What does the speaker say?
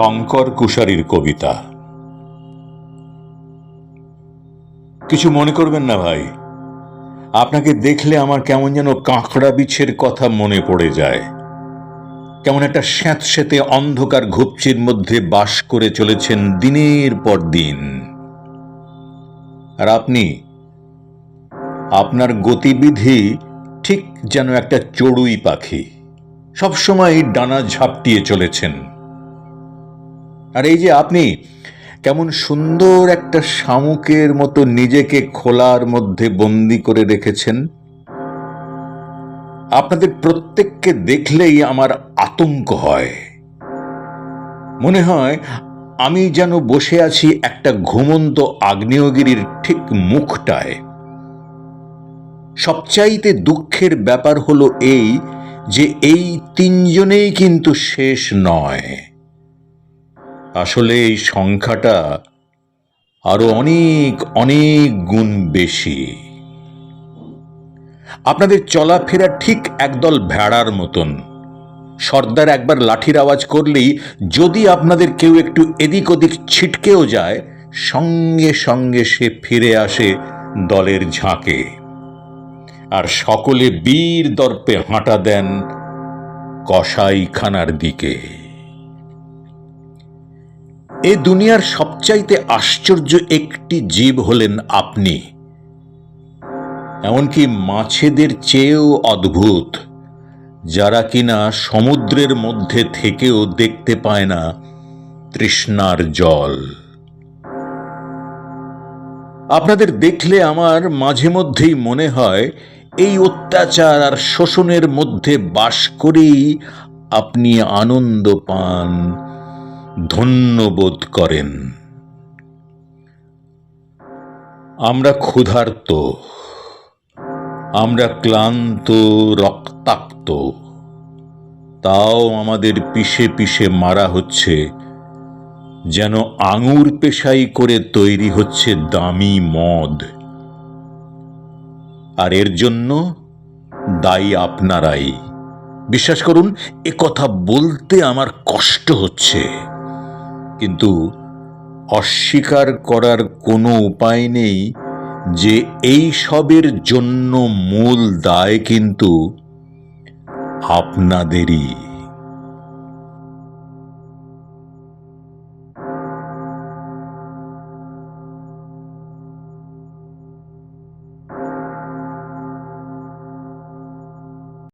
শঙ্কর কুশারির কবিতা। কিছু মনে করবেন না ভাই। আপনাকে দেখলে আমার কেমন যেন কাঁকড়া বিছের কথা মনে পড়ে যায়। কেমন একটা স্যাঁতস্যাঁতে অন্ধকার ঘুপচির মধ্যে বাস করে চলেছেন দিনের পর দিন। আর আপনি, আপনার গতিবিধি ঠিক যেন একটা চড়ুই পাখি। সবসময় ডানা ঝাপটিয়ে চলেছেন। আর এই যে আপনি, কেমন সুন্দর একটা শামুকের মতো নিজেকে খোলার মধ্যে বন্দি করে রেখেছেন। আপনাদের প্রত্যেককে দেখলেই আমার আতঙ্ক হয়। মনে হয় আমি যেন বসে আছি একটা ঘুমন্ত আগ্নেয়গিরির ঠিক মুখটায়। সবচাইতে দুঃখের ব্যাপার হলো এই যে এই তিনজনেই কিন্তু শেষ নয়। আসলে এই সংখ্যাটা আরও অনেক অনেক গুণ বেশি। আপনাদের চলাফেরা ঠিক একদল ভেড়ার মতন। সর্দার একবার লাঠির আওয়াজ করলেই যদি আপনাদের কেউ একটু এদিক ওদিক ছিটকেও যায়, সঙ্গে সঙ্গে সে ফিরে আসে দলের ঝাঁকে। আর সকলে বীর দর্পে হাঁটা দেন কসাইখানার দিকে। এ দুনিয়ার সবচাইতে আশ্চর্য একটি জীব হলেন আপনি। এমনকি মাছেদের চেয়েও অদ্ভুত, যারা কিনা সমুদ্রের মধ্যে থেকেও দেখতে পায় না তৃষ্ণার জল। আপনাদের দেখলে আমার মাঝে মধ্যেই মনে হয়, এই অত্যাচার আর শোষণের মধ্যে বাস করেই আপনি আনন্দ পান। ধন্যবোধ করেন। আমরা ক্ষুধার্ত, আমরা ক্লান্ত, রক্তাক্ত। তাও আমাদের পিষে পিষে মারা হচ্ছে, যেন আঙুর পেশাই করে তৈরি হচ্ছে দামি মদ। আর এর জন্য দায়ী আপনারাই। বিশ্বাস করুন কথা বলতে আমার কষ্ট হচ্ছে। কিন্তু অস্বীকার করার কোনো উপায় নেই যে এই সবের জন্য মূল দায় কিন্তু আপনাদেরই।